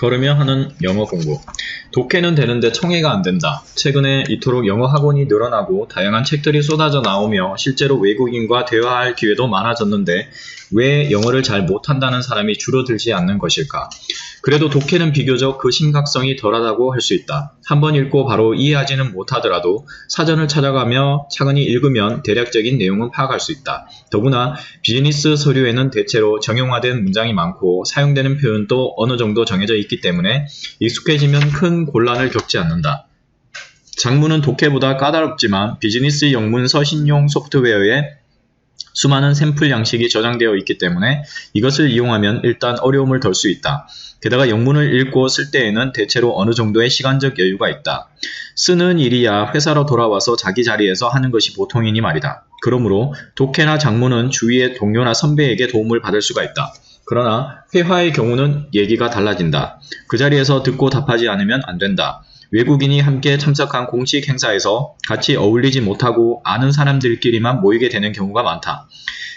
걸으며 하는 영어 공부. 독해는 되는데 청해가 안 된다. 최근에 이토록 영어 학원이 늘어나고 다양한 책들이 쏟아져 나오며 실제로 외국인과 대화할 기회도 많아졌는데 왜 영어를 잘 못한다는 사람이 줄어들지 않는 것일까? 그래도 독해는 비교적 그 심각성이 덜하다고 할 수 있다. 한 번 읽고 바로 이해하지는 못하더라도 사전을 찾아가며 차근히 읽으면 대략적인 내용은 파악할 수 있다. 더구나 비즈니스 서류에는 대체로 정형화된 문장이 많고 사용되는 표현도 어느 정도 정해져 있기 때문에 익숙해지면 큰 곤란을 겪지 않는다. 장문은 독해보다 까다롭지만 비즈니스 영문 서 신용 소프트웨어에 수많은 샘플 양식이 저장되어 있기 때문에 이것을 이용하면 일단 어려움을 덜 수 있다. 게다가 영문을 읽고 쓸 때에는 대체로 어느 정도의 시간적 여유가 있다. 쓰는 일이야 회사로 돌아와서 자기 자리에서 하는 것이 보통이니 말이다. 그러므로 독해나 장문은 주위의 동료나 선배에게 도움을 받을 수가 있다. 그러나 회화의 경우는 얘기가 달라진다. 그 자리에서 듣고 답하지 않으면 안 된다. 외국인이 함께 참석한 공식 행사에서 같이 어울리지 못하고 아는 사람들끼리만 모이게 되는 경우가 많다.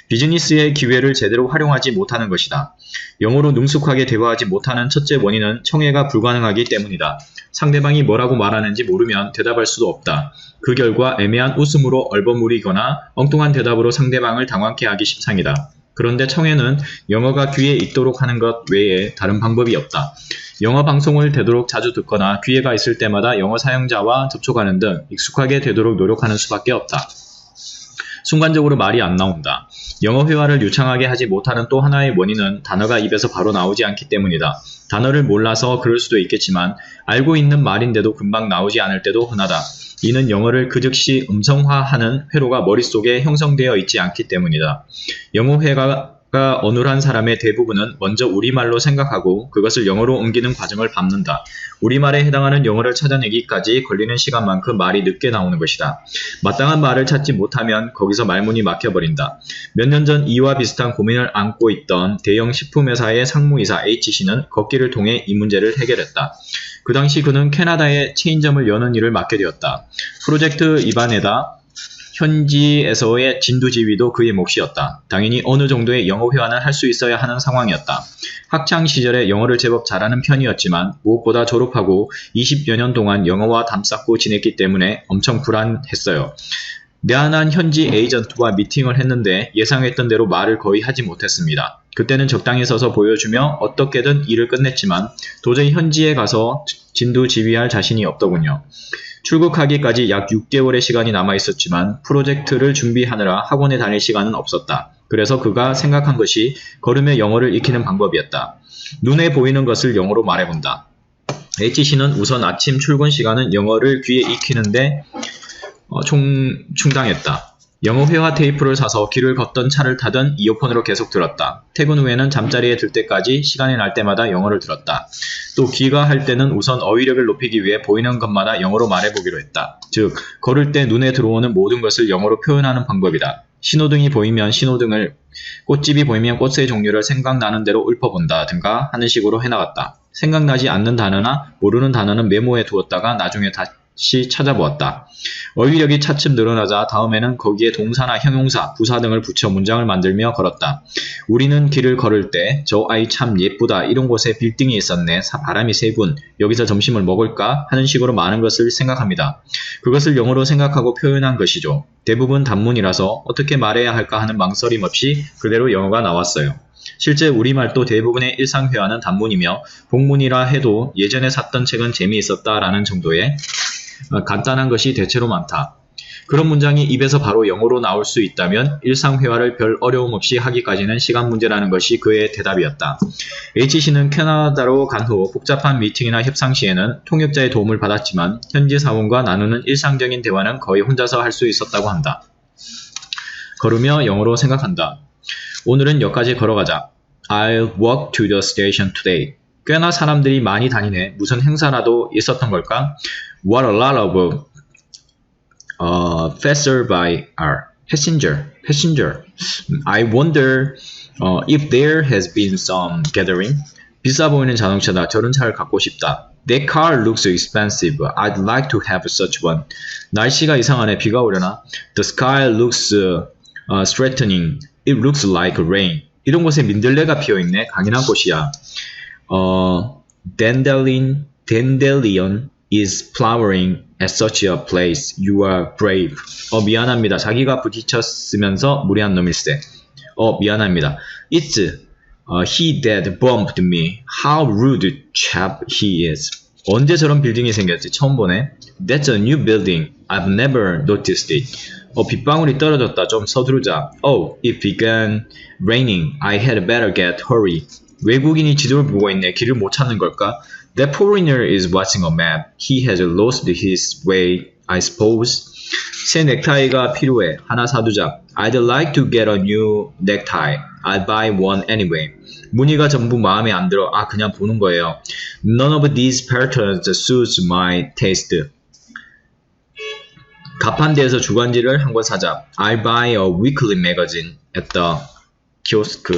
비즈니스의 기회를 제대로 활용하지 못하는 것이다. 영어로 능숙하게 대화하지 못하는 첫째 원인은 청해가 불가능하기 때문이다. 상대방이 뭐라고 말하는지 모르면 대답할 수도 없다. 그 결과 애매한 웃음으로 얼버무리거나 엉뚱한 대답으로 상대방을 당황케 하기 십상이다. 그런데 청해는 영어가 귀에 익도록 하는 것 외에 다른 방법이 없다. 영어 방송을 되도록 자주 듣거나 기회가 있을 때마다 영어 사용자와 접촉하는 등 익숙하게 되도록 노력하는 수밖에 없다. 순간적으로 말이 안 나온다. 영어 회화를 유창하게 하지 못하는 또 하나의 원인은 단어가 입에서 바로 나오지 않기 때문이다. 단어를 몰라서 그럴 수도 있겠지만 알고 있는 말인데도 금방 나오지 않을 때도 흔하다. 이는 영어를 그 즉시 음성화하는 회로가 머릿속에 형성되어 있지 않기 때문이다. 영어 회화가 가 어눌한 사람의 대부분은 먼저 우리말로 생각하고 그것을 영어로 옮기는 과정을 밟는다. 우리말에 해당하는 영어를 찾아내기까지 걸리는 시간만큼 말이 늦게 나오는 것이다. 마땅한 말을 찾지 못하면 거기서 말문이 막혀버린다. 몇 년 전 이와 비슷한 고민을 안고 있던 대형 식품회사의 상무이사 H씨는 걷기를 통해 이 문제를 해결했다. 그 당시 그는 캐나다에 체인점을 여는 일을 맡게 되었다. 프로젝트 입안에다 현지에서의 진두 지휘도 그의 몫이었다. 당연히 어느 정도의 영어 회화는 할 수 있어야 하는 상황이었다. 학창 시절에 영어를 제법 잘하는 편이었지만 무엇보다 졸업하고 20여 년 동안 영어와 담쌓고 지냈기 때문에 엄청 불안했어요. 미안한 현지 에이전트와 미팅을 했는데 예상했던 대로 말을 거의 하지 못했습니다. 그때는 적당히 서서 보여주며 어떻게든 일을 끝냈지만 도저히 현지에 가서 진두 지휘할 자신이 없더군요. 출국하기까지 약 6개월의 시간이 남아 있었지만 프로젝트를 준비하느라 학원에 다닐 시간은 없었다. 그래서 그가 생각한 것이 걸음의 영어를 익히는 방법이었다. 눈에 보이는 것을 영어로 말해본다. H씨는 우선 아침 출근 시간은 영어를 귀에 익히는데 어, 총, 충당했다. 영어 회화 테이프를 사서 길을 걷던 차를 타던 이어폰으로 계속 들었다. 퇴근 후에는 잠자리에 들 때까지 시간이 날 때마다 영어를 들었다. 또 귀가 할 때는 우선 어휘력을 높이기 위해 보이는 것마다 영어로 말해보기로 했다. 즉, 걸을 때 눈에 들어오는 모든 것을 영어로 표현하는 방법이다. 신호등이 보이면 신호등을, 꽃집이 보이면 꽃의 종류를 생각나는 대로 읊어본다든가 하는 식으로 해나갔다. 생각나지 않는 단어나 모르는 단어는 메모해 두었다가 나중에 다 시 찾아보았다. 어휘력이 차츰 늘어나자 다음에는 거기에 동사나 형용사, 부사 등을 붙여 문장을 만들며 걸었다. 우리는 길을 걸을 때 저 아이 참 예쁘다 이런 곳에 빌딩이 있었네 바람이 세군 여기서 점심을 먹을까 하는 식으로 많은 것을 생각합니다. 그것을 영어로 생각하고 표현한 것이죠. 대부분 단문이라서 어떻게 말해야 할까 하는 망설임 없이 그대로 영어가 나왔어요. 실제 우리말도 대부분의 일상회화는 단문이며 복문이라 해도 예전에 샀던 책은 재미있었다라는 정도의 어, 간단한 것이 대체로 많다. 그런 문장이 입에서 바로 영어로 나올 수 있다면 일상회화를 별 어려움 없이 하기까지는 시간 문제라는 것이 그의 대답이었다. H씨는 캐나다로 간 후 복잡한 미팅이나 협상 시에는 통역자의 도움을 받았지만 현지 사원과 나누는 일상적인 대화는 거의 혼자서 할 수 있었다고 한다. 걸으며 영어로 생각한다. 오늘은 역까지 걸어가자. I'll walk to the station today. 꽤나 사람들이 많이 다니네. 무슨 행사라도 있었던 걸까? What a lot of uh, passerby are. Passenger, passenger. I wonder uh, if there has been some gathering. 비싸 보이는 자동차다. 저런 차를 갖고 싶다. That car looks expensive. I'd like to have such one. 날씨가 이상하네. 비가 오려나? The sky looks uh, uh, threatening. It looks like rain. 이런 곳에 민들레가 피어있네. 강인한 곳이야. 어, dandelion, dandelion is flowering at such a place. You are brave. 어, 미안합니다. 자기가 부딪혔으면서 무례한 놈일세. 어, 미안합니다. It's uh, he that bumped me. How rude chap he is. 언제 저런 빌딩이 생겼지? 처음 보네. That's a new building. I've never noticed it. 어, 빗방울이 떨어졌다. 좀 서두르자. Oh, it began raining. I had better get hurry. 외국인이 지도를 보고 있네. 길을 못 찾는 걸까? That foreigner is watching a map. He has lost his way, I suppose. 새 넥타이가 필요해. 하나 사두자. I'd like to get a new necktie. I'll buy one anyway. 무늬가 전부 마음에 안 들어. 아, 그냥 보는 거예요. None of these patterns suits my taste. 가판대에서 주간지를 한 권 사자. I'll buy a weekly magazine at the kiosk.